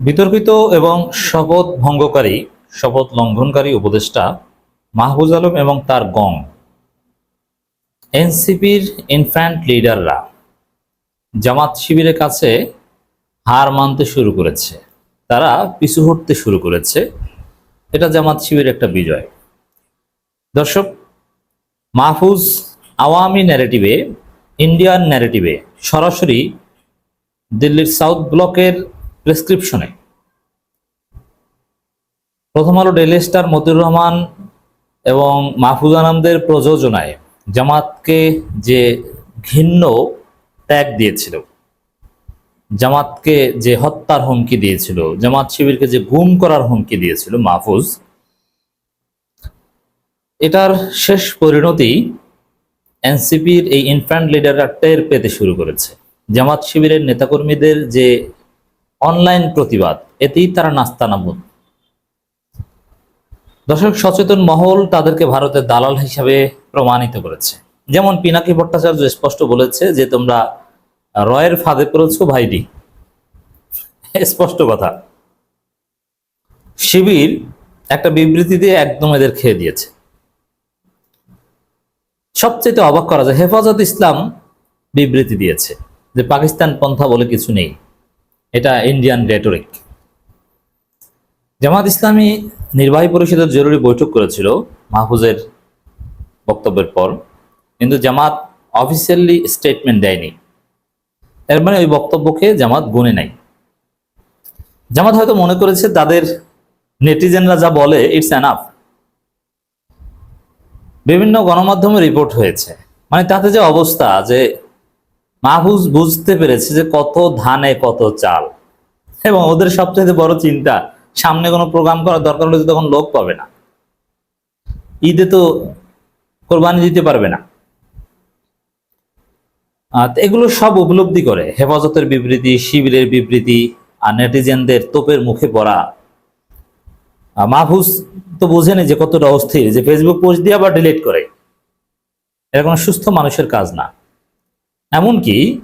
বিতর্কিত এবং শপথ ভঙ্গকারী, শপথ লঙ্ঘনকারী উপদেষ্টা মাহফুজ আলম এবং তার গং এনসিপির ইনফ্যান্ট লিডাররা জামাত শিবিরের কাছে হার মানতে শুরু করেছে। তারা পিছু হটতে শুরু করেছে। এটা জামাত শিবিরের একটা বিজয়। দর্শক, মাহফুজ আওয়ামী ন্যারেটিভে ইন্ডিয়ান ন্যারেটিভে সরাসরি দিল্লির সাউথ ব্লকের প্রেসক্রিপশনে। প্রথম আলো ডেইলি স্টার মতিউর রহমান এবং মাহফুজ আনন্দের প্রযোজনায় জামাতকে যে ঘিন্ন ত্যাগ দিয়েছিল, জামাতকে যে হত্যার হুমকি দিয়েছিল, জামাত শিবিরকে যে গুম করার হুমকি দিয়েছিল মাহফুজ, এটার শেষ পরিণতি এনসিপির এই ইনফ্যান্ট লিডাররা টের পেতে শুরু করেছে। জামাত শিবিরের নেতাকর্মীদের যে অনলাইন প্রতিবাদ, এতেই তারা নাস্তানাবুদ দর্শক, সচেতন মহল তাদেরকে ভারতের দালাল হিসাবে প্রমাণিত করেছে। যেমন পিনাকি ভট্টাচার্য স্পষ্ট বলেছে যে, তোমরা রয়ের ফাঁদে পড়েছো ভাইডি স্পষ্ট কথা। শিবির একটা বিবৃতি দিয়ে একদম এদের খেয়ে দিয়েছে। সবচেয়ে অবাক করা যায়, হেফাজত ইসলাম বিবৃতি দিয়েছে যে, পাকিস্তান পন্থা বলে কিছু নেই। এটা ইন্ডিয়ান রেটরিক জামাত ইসলামী নির্বাহী পরিষদের জরুরি বৈঠক করেছিল মাহফুজের বক্তব্যের পর, কিন্তু জামাত অফিসিয়ালি স্টেটমেন্ট দেয়নি। এর মানে ওই বক্তব্যকে জামাত গুনে নাই। জামাত হয়তো মনে করেছে তাদের নেটিজেনরা যা বলে ইটস অ্যানাফ বিভিন্ন গণমাধ্যমে রিপোর্ট হয়েছে। মানে তাতে যে অবস্থা, যে মাহফুজ বুঝতে পেরেছে যে কত ধানে, কত চাল। এবং ওদের সবচেয়ে বড় চিন্তা, সামনে কোনো প্রোগ্রাম করার দরকার হলে তখন লোক পাবে না। ঈদে তো কোরবানি দিতে পারবে না। এগুলো সব উপলব্ধি করে। হেফাজতের বিবৃতি, শিবিরের বিবৃতি, আর নেটিজেনদের তোপের মুখে পড়া। মাহফুজ তো বোঝেনি যে কতটা অস্থির, যে ফেসবুক পোস্ট দিয়ে আবার ডিলিট করে। এটা কোনো সুস্থ মানুষের কাজ না। এমনকি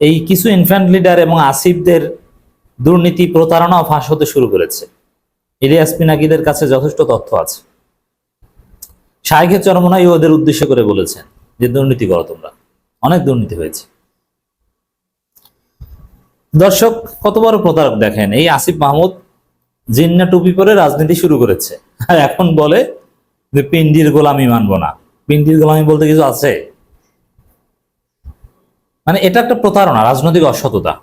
এই কিছু ইনফ্যান্ট লিডার এবং আসিফদের দুর্নীতি প্রতারণা ফাঁস হতে শুরু করেছে। ইলিয়াস পিনাকিদের কাছে যথেষ্ট তথ্য আছে। শাহেখের চরমনাই ওদের উদ্দেশ্য করে বলেছেন যে, দুর্নীতি করো তোমরা। অনেক দুর্নীতি হয়েছে। দর্শক, কত বড় প্রতারক দেখেন। এই আসিফ মাহমুদ জিন্না টুপি পরে রাজনীতি শুরু করেছে। আর এখন বলে যে, পিন্ডির গোলামি মানবো না। পিন্ডির গোলামি বলতে কিছু আছে? মানে এটা একটা প্রতারণা, রাজনৈতিক অসততা।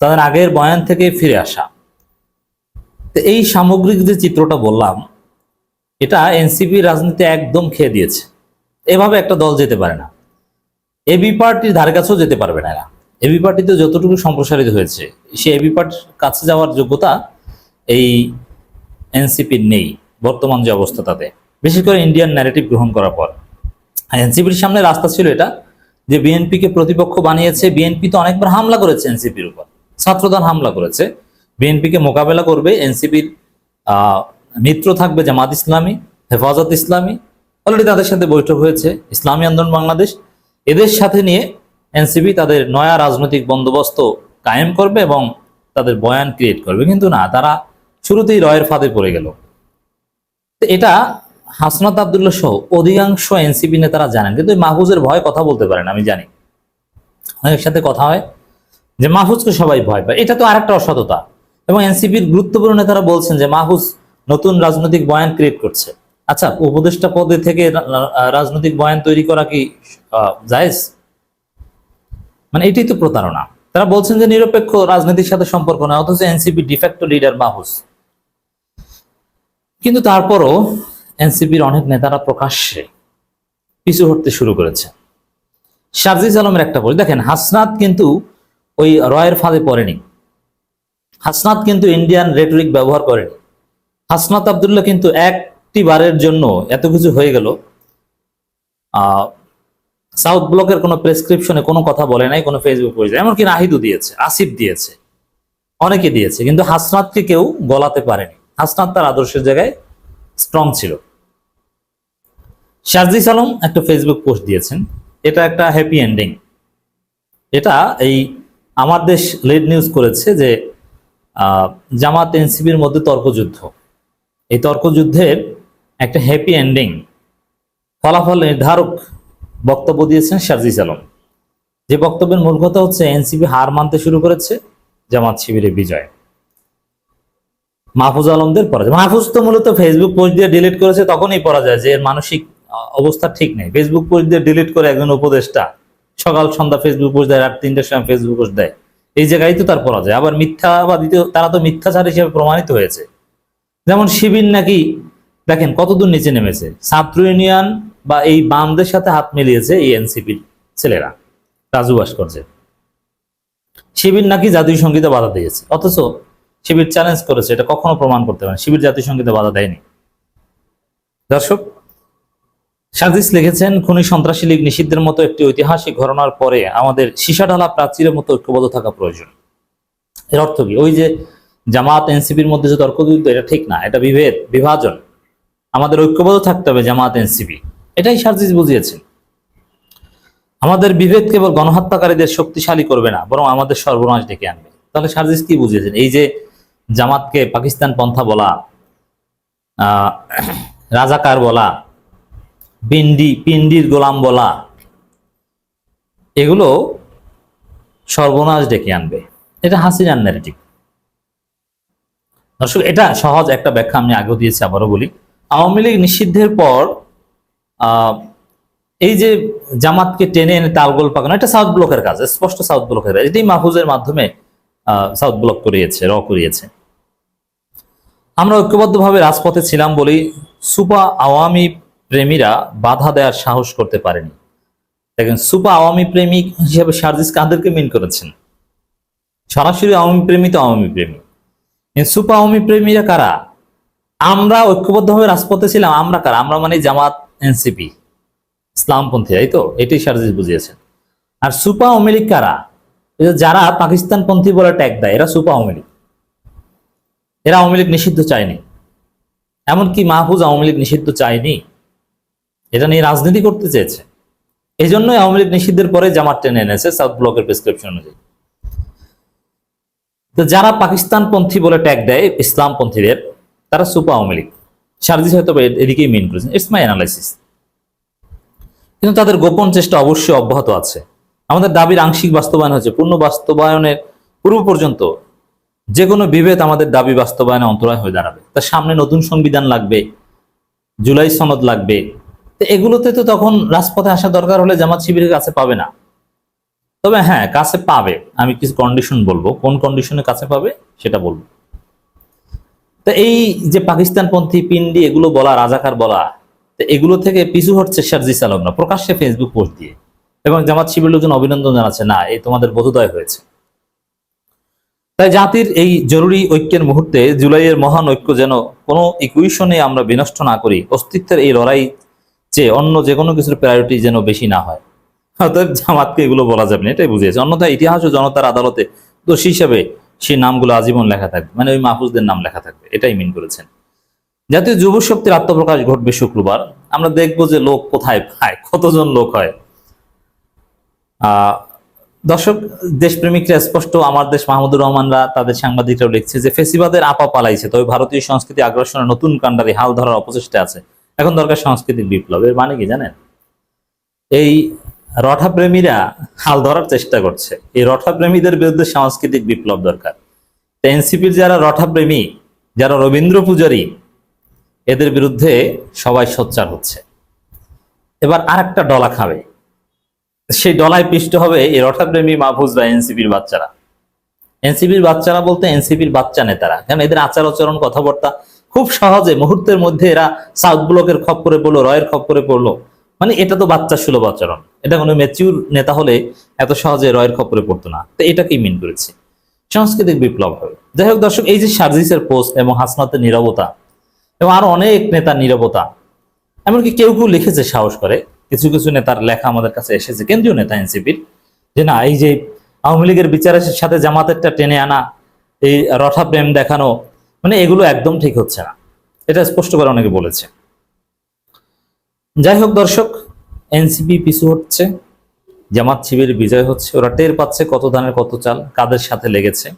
তাদের আগের বয়ান থেকে ফিরে আসা। তো এই সামগ্রিক যে চিত্রটা বললাম, এটা এনসিপি রাজনীতি একদম খেয়ে দিয়েছে। এভাবে একটা দল যেতে পারে না। এবি পার্টির ধারে কাছেও যেতে পারবে না এবি পার্টিতে যতটুকু সম্প্রসারিত হয়েছে সে এবি পার্টির কাছে যাওয়ার যোগ্যতা এই এনসিপির নেই, বর্তমান যে অবস্থা তাতে। বিশেষ করে ইন্ডিয়ান ন্যারেটিভ গ্রহণ করার পর। এনসিপির সামনে রাস্তা ছিল এটা যে বিএনপিকে প্রতিপক্ষ বানিয়েছে বিএনপি তো অনেকবার হামলা করেছে এনসিপির উপর। ছাত্রদল হামলা করেছে। বিএনপিকে মোকাবেলা করবে এনসিপির মিত্র থাকবে জামাত ইসলামী, হেফাজত ইসলামী। অলরেডি তাদের সাথে বৈঠক হয়েছে, ইসলামী আন্দোলন বাংলাদেশ। এদের সাথে নিয়ে এনসিপি তাদের নয়া রাজনৈতিক বন্দোবস্ত কায়েম করবে এবং তাদের বয়ান ক্রিয়েট করবে। কিন্তু না, তারা শুরুতেই রয়ের ফাঁদে পড়ে গেল। এটা হাসনাত আবদুল্লাহ সহ অধিকাংশ এনসিপি নেতারা জানেন, কিন্তু মাহফুজের ভয় কথা বলতে পারেন, আমি জানি। অনেকের সাথে কথা হয় যে মাহফুজকে সবাই ভয় পায়। এটা তো আরেকটা অসততা। এবং এনসিপির গুরুত্বপূর্ণ নেতারা বলছেন যে মাহফুজ নতুন রাজনৈতিক বয়ান ক্রিয়েট করছে। আচ্ছা উপদেষ্টা পদে থেকে রাজনৈতিক বয়ান তৈরি করা কি জায়েজ? মানে এটাই তো প্রতারণা। তারা বলছেন যে নিরপেক্ষ রাজনীতির সাথে সম্পর্ক না অথচ এনসিপি ডিফ্যাক্টো লিডার মাহফুজ। কিন্তু তারপরও এনসিপির অনেক নেতারা প্রকাশ্যে পিছু হটতে শুরু করেছে। শারজিজ আলমের একটা বই, দেখেন, হাসনাত কিন্তু ওই রয়ের ফাঁদে পড়েনি। হাসনাত কিন্তু ইন্ডিয়ান রেটরিক ব্যবহার করেনি। হাসনাত আবদুল্লাহ কিন্তু একটি বারের জন্য এত কিছু হয়ে গেল। সাউথ ব্লকের কোনো প্রেসক্রিপশনে কোনো কথা বলে নাই, কোনো ফেসবুক পেজে এমনকি নাহিদও দিয়েছে, আসিফ দিয়েছে, অনেকে দিয়েছে, কিন্তু হাসনাতকে কেউ গলাতে পারেনি। হাসনাত তার আদর্শের জায়গায় স্ট্রং ছিল। শারজিস আলম একটা ফেসবুক পোস্ট দিয়েছেন। এটা একটা হ্যাপি এন্ডিং এটা এই আমার দেশ লিড নিউজ করেছে যে জামাত এনসিপির মধ্যে তর্কযুদ্ধ। এই তর্কযুদ্ধের একটা হ্যাপি এন্ডিং ফলাফল নির্ধারক বক্তব্য দিয়েছেন শারজিস আলম যে বক্তব্যের মূল কথা হচ্ছে, এনসিপি হার মানতে শুরু করেছে জামাত শিবিরের বিজয়। মাহফুজ আলমদের পরাজয়। মাহফুজ তো মূলত ফেসবুক পোস্ট দিয়ে ডিলিট করেছে, তখনই পরাজয় যে এর মানসিক অবস্থা ঠিক নেই। ফেসবুক পোস্ট দিয়ে ডিলিট করে একজন উপদেষ্টা সকাল সন্ধ্যা ফেসবুক পোস্ট দেয়, রাত তিনটার সময় ফেসবুক পোস্ট দেয়। এই জায়গায় তো তার পরাজয় আবার মিথ্যাবাদী তো- তারা তো মিথ্যাচার হিসেবে প্রমাণিত হয়েছে। যেমন শিবির নাকি, দেখেন কতদূর নিচে নেমেছে। ছাত্র ইউনিয়ন বা এই বামদের সাথে হাত মিলিয়েছে এই এনসিপির ছেলেরা, রাজু ভাস্কর্যের। শিবির নাকি জাতীয় সঙ্গীতে বাধা দিয়েছে। অথচ শিবির চ্যালেঞ্জ করেছে, এটা কখনো প্রমাণ করতে পারে শিবির জাতীয় সঙ্গীতে বাধা দেয়নি। দর্শক সাজিস লিখেছেন, খুনি সন্ত্রাসী লীগ নিষিদ্ধের মতো একটি ঐতিহাসিক ঘটনার পরে আমাদের সীসাঢালা প্রাচীরের মতো ঐক্যবদ্ধ থাকা প্রয়োজন। এর অর্থ কি? ওই যে জামাত, এনসিপির মধ্যে যে তর্ক তর্কযুদ্ধ, এটা ঠিক না, এটা বিভেদ, বিভাজন। আমাদের ঐক্যবদ্ধ থাকতে হবে জামাত, এনসিপি। এটাই সার্জিস বুঝিয়েছেন। আমাদের বিভেদ কেবল গণহত্যাকারীদের শক্তিশালী করবে না, বরং আমাদের সর্বনাশ ডেকে আনবে। তাহলে সার্জিস কি বুঝিয়েছেন? এই যে জামাতকে পাকিস্তান পন্থা বলা রাজাকার বলা পিন্ডি, পিন্ডির গোলাম বলা। এগুলো সর্বনাশ ডেকে আনবে। এটা হাসিনার ন্যারেটিভ দর্শক, এটা সহজ একটা ব্যাখ্যা আমি আগেও দিয়েছি, আবারও বলি। আওয়ামী লীগ নিষিদ্ধের পর এই যে জামাতকে টেনে এনে তালগোল পাকানো, এটা সাউথ ব্লকের কাজ স্পষ্ট সাউথ ব্লকের কাজ। এটাই মাহফুজের মাধ্যমে সাউথ ব্লক করিয়েছে, র করিয়েছে। আমরা ঐক্যবদ্ধভাবে রাজপথে ছিলাম বলেই সুপা আওয়ামী প্রেমীরা বাধা দেওয়ার সাহস করতে পারেনি। দেখেন, সুপা আওয়ামী প্রেমিক হিসেবে সার্জিস কাদেরকে মিন করেছেন? সরাসরি আওয়ামী প্রেমী তো আওয়ামী প্রেমী। সুপা আওয়ামী প্রেমীরা কারা? আমরা ঐক্যবদ্ধভাবে রাজপথে ছিলাম, আমরা কারা? আমরা মানে জামাত, এনসিপি, ইসলামপন্থী, তাই তো? এটাই সার্জিস বুঝিয়েছেন। আর সুপা আওয়ামী লীগ কারা? যারা পাকিস্তানপন্থী বলে ট্যাগ দেয়, এরা সুপা আওয়ামী লীগ। এরা আওয়ামী লীগ নিষিদ্ধ চায়নি। এমনকি মাহফুজ আওয়ামী লীগ নিষিদ্ধ চায়নি। এটা নিয়ে রাজনীতি করতে চেয়েছে। এই জন্যই আওয়ামী লীগ নিষিদ্ধের পরে জামাত টেনে এনেছে সাউথ ব্লকের প্রেসক্রিপশন অনুযায়ী। তো যারা পাকিস্তানপন্থী বলে ট্যাগ দেয়, ইসলামপন্থীদের, তারা সুপা আওয়ামী লীগ। সার্জিস হয়তো এদিকেই মেন করেছেন। ইটস মাই অ্যানালাইসিস কিন্তু তাদের গোপন চেষ্টা অবশ্যই অব্যাহত আছে। আমাদের দাবির আংশিক বাস্তবায়ন হচ্ছে পূর্ণ বাস্তবায়নের পূর্ব পর্যন্ত যে কোনো বিভেদ আমাদের দাবি বাস্তবায়নে অন্তরায় হয়ে দাঁড়াবে। তার সামনে নতুন সংবিধান লাগবে। জুলাই সনদ লাগবে। তো এগুলোতে তো তখন রাজপথে আসা দরকার হলে জামাত শিবিরের কাছে পাবে না। তবে হ্যাঁ কাছে পাবে। আমি কিছু কন্ডিশন বলব। কোন কন্ডিশনে কাছে পাবে সেটা বলব। তো এই যে পাকিস্তানপন্থী পিন্ডি এগুলো বলা, রাজাকার বলা এগুলো থেকে পিছু হচ্ছে সার্জিস আলমরা প্রকাশ্যে ফেসবুক পোস্ট দিয়ে। এবং জামাত শিবির লোকজন অভিনন্দন জানাচ্ছে, না, এই তোমাদের বোধোদয় হয়েছে। তাই জাতির এই জরুরি ঐক্যের মুহূর্তে জুলাইয়ের মহান ঐক্য যেন কোনো ইকুয়েশনে আমরা বিনষ্ট না করি, অস্তিত্বের এই লড়াই চেয়ে অন্য যে কোনো কিছুর প্রায়োরিটি যেন বেশি না হয়। অতএব জামাতকে এগুলো বলা যাবে না, এটাই বুঝিয়েছে। অন্যথায় ইতিহাস ও জনতার আদালতে দোষী হিসেবে সেই নামগুলো আজীবন লেখা থাকবে মানে ওই মাহফুজদের নাম লেখা থাকবে, এটাই মিন করেছেন। জাতীয় যুব শক্তির আত্মপ্রকাশ ঘটবে শুক্রবার। আমরা দেখব যে লোক কোথায় পায়, কতজন লোক হয়। দর্শক, দেশপ্রেমিকরা স্পষ্ট, আমার দেশ মাহমুদুর রহমানরা, তাদের সাংবাদিকরাও লিখছে যে ফেসিবাদের আপা পালাইছে, তবে ভারতীয় সংস্কৃতি আগ্রাসনের নতুন কাণ্ডারি হাল ধরার অপচেষ্টা আছে। এখন দরকার সাংস্কৃতিক বিপ্লব। এর মানে কি জানেন? এই রঠা প্রেমীরা হাল ধরার চেষ্টা করছে। এই রঠা প্রেমীদের বিরুদ্ধে সাংস্কৃতিক বিপ্লব দরকার। এনসিপির যারা রঠা প্রেমী যারা রবীন্দ্র পূজারী, এদের বিরুদ্ধে সবাই সোচ্চার হচ্ছে। এবার আরেকটা ডলা খাবে। সেই ডলায় পিষ্ট হবে এই রঠাপ্রেমী মাহফুজ বা এনসিপির বাচ্চারা। এনসিপির বাচ্চারা বলতে এনসিপির বাচ্চা নেতারা। কারণ এদের আচার আচরণ কথাবার্তা খুব সহজে মুহূর্তের মধ্যে এরা সাউথ ব্লকের খপ করে পড়ল, রয়ের খপ করে পড়ল। মানে এটা তো বাচ্চা সুলভ আচরণ। এটা কোনো ম্যাচিউর নেতা হলে এত সহজে রয়ের খপ করে পড়তো না। তো এটাকেই মিন করেছে। সাংস্কৃতিক বিপ্লব হবে। যাই হোক দর্শক, এই যে সার্জিসের পোস্ট এবং হাসনাতের নিরবতা এবং আরও অনেক নেতার নিরবতা, এমনকি কেউ কেউ লিখেছে সাহস করে। কিছু কিছু নেতার লেখা আমাদের কাছে এসেছে। কেন্দ্রীয় নেতা এনসিপির যে না, এই যে আওয়ামী লীগের বিচারের সাথে জামাতেরটা টেনে আনা, এই রঠা প্রেম দেখানো মানে এগুলো একদম ঠিক হচ্ছে না। এটা স্পষ্ট করে অনেকে বলেছে। যাই হোক দর্শক, এনসিপি পিছু হচ্ছে, জামাত শিবির বিজয় হচ্ছে, ওরা টের পাচ্ছে কত ধানের কত চাল, কাদের সাথে লেগেছে।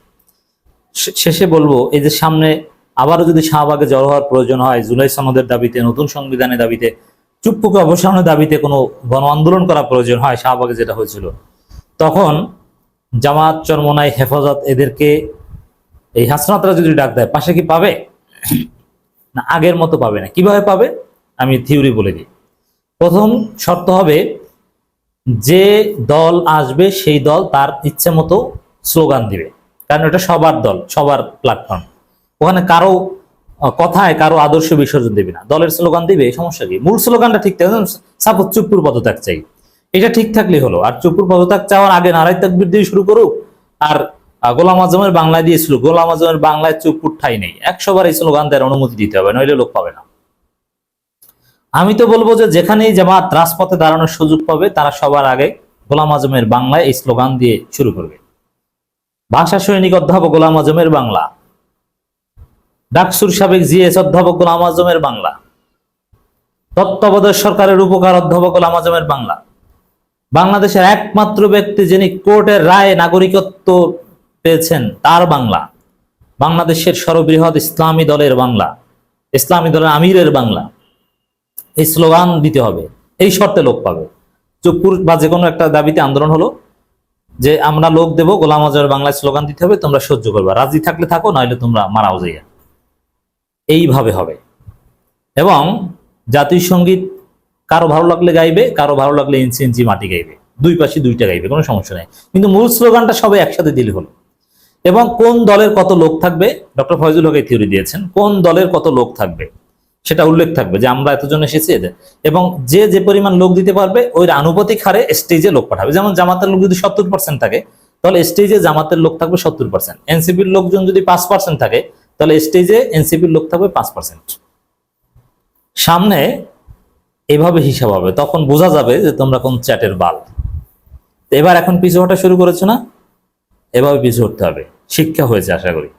শেষে বলব, এই যে সামনে আবারও যদি শাহবাগে জড়ো হওয়ার প্রয়োজন হয়, জুলাই সনদের দাবিতে, নতুন সংবিধানের দাবিতে, চুপ্পুকে অবসানের দাবিতে কোনো গণ আন্দোলন করা প্রয়োজন হয়, শাহবাগে যেটা হয়েছিল, তখন জামাত চরমনাই হেফাজত এদেরকে এই হাসনাতরা যদি ডাক দেয়, পাশে কি পাবে? না, আগের মতো পাবে না। কীভাবে পাবে? আমি থিওরি বলে দিই। প্রথম শর্ত হবে, যে দল আসবে, সেই দল তার ইচ্ছে মতো স্লোগান দিবে। কারণ এটা সবার দল, সবার প্ল্যাটফর্ম ওখানে কারও কথায় কারও আদর্শ বিসর্জন দিবে না। দলের স্লোগান দিবে, এই সমস্যা কি? মূল স্লোগানটা ঠিক থাকবে সাপোজ চুপ্পুর পদত্যাগ চাই। এটা ঠিক থাকলে হলো। আর চুপুর পদত্যাগ চাওয়ার আগে নারাই তাকবির দিয়ে শুরু করুক, আর গোলাম আজমের বাংলায় দিয়েছিল, গোলাম আজমের বাংলায় চুপুর ঠাই নেই। একশো বার এই স্লোগান দেওয়ার অনুমতি দিতে হবে, নইলে লোক পাবে না। আমি তো বলব যে যেখানেই জামাত রাজপথে দাঁড়ানোর সুযোগ পাবে, তারা সবার আগে গোলাম আজমের বাংলায় এই স্লোগান দিয়ে শুরু করবে। ভাষা সৈনিক অধ্যাপক গোলাম আজমের বাংলা। ডাকসুর সাবেক জিএস অধ্যাপক গোলাম আজমের বাংলা। তত্ত্বাবধায়ক সরকারের উপকার অধ্যাপক গোলাম আজমের বাংলা। বাংলাদেশের একমাত্র ব্যক্তি যিনি কোর্টের রায়ে নাগরিকত্ব পেয়েছেন তার বাংলা, বাংলাদেশের সর্ববৃহৎ ইসলামী দলের বাংলা, ইসলামী দলের আমিরের বাংলা। এই স্লোগান দিতে হবে, এই শর্তে লোক পাবে। চুপুর বা যে কোনো একটা দাবিতে আন্দোলন হলো, যে আমরা লোক দেব, গোলাম আজমের বাংলায় স্লোগান দিতে হবে, তোমরা সহ্য করবে। রাজি থাকলে থাকো নইলে তোমরা মারাও যাইয়া। এইভাবে হবে। এবং জাতীয় সংগীত কারও ভালো লাগলে গাইবে, কারও ভালো লাগলে ইঞ্চি ইঞ্চি মাটি গাইবে। দুই পাশে দুইটা গাইবে, কোনো সমস্যা নেই। কিন্তু মূল স্লোগানটা সবাই একসাথে দিলে হলো। এবং কোন দলের কত লোক থাকবে? ডক্টর ফয়জুল হক এই থিওরি দিয়েছেন। কোন দলের কত লোক থাকবে? সেটা উল্লেখ থাকবে যে আমরা এতজন এসেছি এদের। এবং যে যে পরিমাণ লোক দিতে পারবে, ওই আনুপাতিক হারে স্টেজে লোক পাঠাবে। যেমন জামাতের লোক যদি সত্তর পার্সেন্ট থাকে, তাহলে স্টেজে জামাতের লোক থাকবে সত্তর পার্সেন্ট এনসিপির লোকজন যদি পাঁচ পার্সেন্ট থাকে, তাহলে স্টেজে এনসিপির লোক থাকবে পাঁচ পার্সেন্ট সামনে এভাবে হিসাব হবে, তখন বোঝা যাবে যে তোমরা কোন চ্যাটের বাল। এবার এখন পিছু হটা শুরু করেছ না? এভাবে পিছু হতে হবে। শিক্ষা হয়েছে আশা করি।